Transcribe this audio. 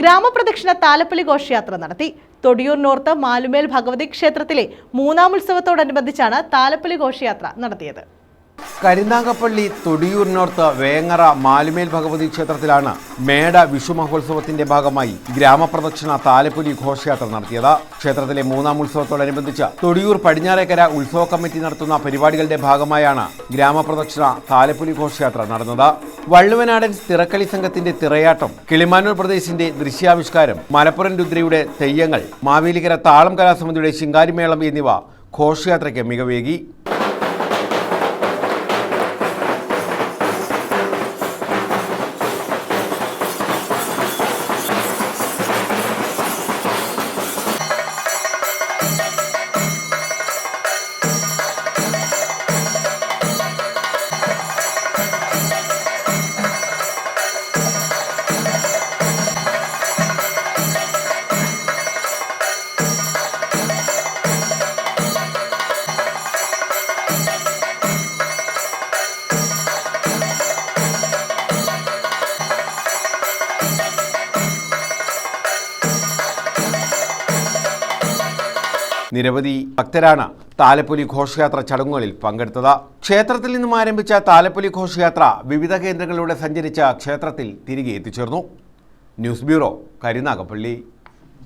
ഗ്രാമപ്രദക്ഷിണ താലപ്പൊലി ഘോഷയാത്ര നടത്തി. തൊടിയൂർ നോർത്ത് മാലുമേൽ ഭഗവതി ക്ഷേത്രത്തിലെ മൂന്നാം ഉത്സവത്തോടനുബന്ധിച്ചാണ് താലപ്പൊലി ഘോഷയാത്ര നടത്തിയത്. കരുനാഗപ്പള്ളി തൊടിയൂരിനോർത്ത് വേങ്ങറ മാലുമേൽ ഭഗവതി ക്ഷേത്രത്തിലാണ് മേട വിഷു മഹോത്സവത്തിന്റെ ഭാഗമായി ഗ്രാമപ്രദക്ഷിണ താലപ്പൊലി ഘോഷയാത്ര നടത്തിയത്. ക്ഷേത്രത്തിലെ മൂന്നാം ഉത്സവത്തോടനുബന്ധിച്ച് തൊടിയൂർ പടിഞ്ഞാറേക്കര ഉത്സവ കമ്മിറ്റി നടത്തുന്ന പരിപാടികളുടെ ഭാഗമായാണ് ഗ്രാമപ്രദക്ഷിണ താലപ്പൊലി ഘോഷയാത്ര നടന്നത്. വള്ളുവനാടൻ തിറക്കളി സംഘത്തിന്റെ തിറയാട്ടം കിളിമാനൂർ പ്രദേശിന്റെ ദൃശ്യാവിഷ്കാരം മലപ്പുറം രുദ്രയുടെ തെയ്യങ്ങൾ മാവേലിക്കര താളം കലാസമിതിയുടെ ശിങ്കാരിമേളം എന്നിവ ഘോഷയാത്രയ്ക്ക് മികവേകി. നിരവധി ഭക്തരാണ് താലപ്പൊലി ഘോഷയാത്ര ചടങ്ങുകളിൽ പങ്കെടുത്തത്. ക്ഷേത്രത്തിൽ നിന്നും ആരംഭിച്ച താലപ്പൊലി ഘോഷയാത്ര വിവിധ കേന്ദ്രങ്ങളിലൂടെ സഞ്ചരിച്ച ക്ഷേത്രത്തിൽ തിരികെ എത്തിച്ചേർന്നു. News bureau Karunagappally.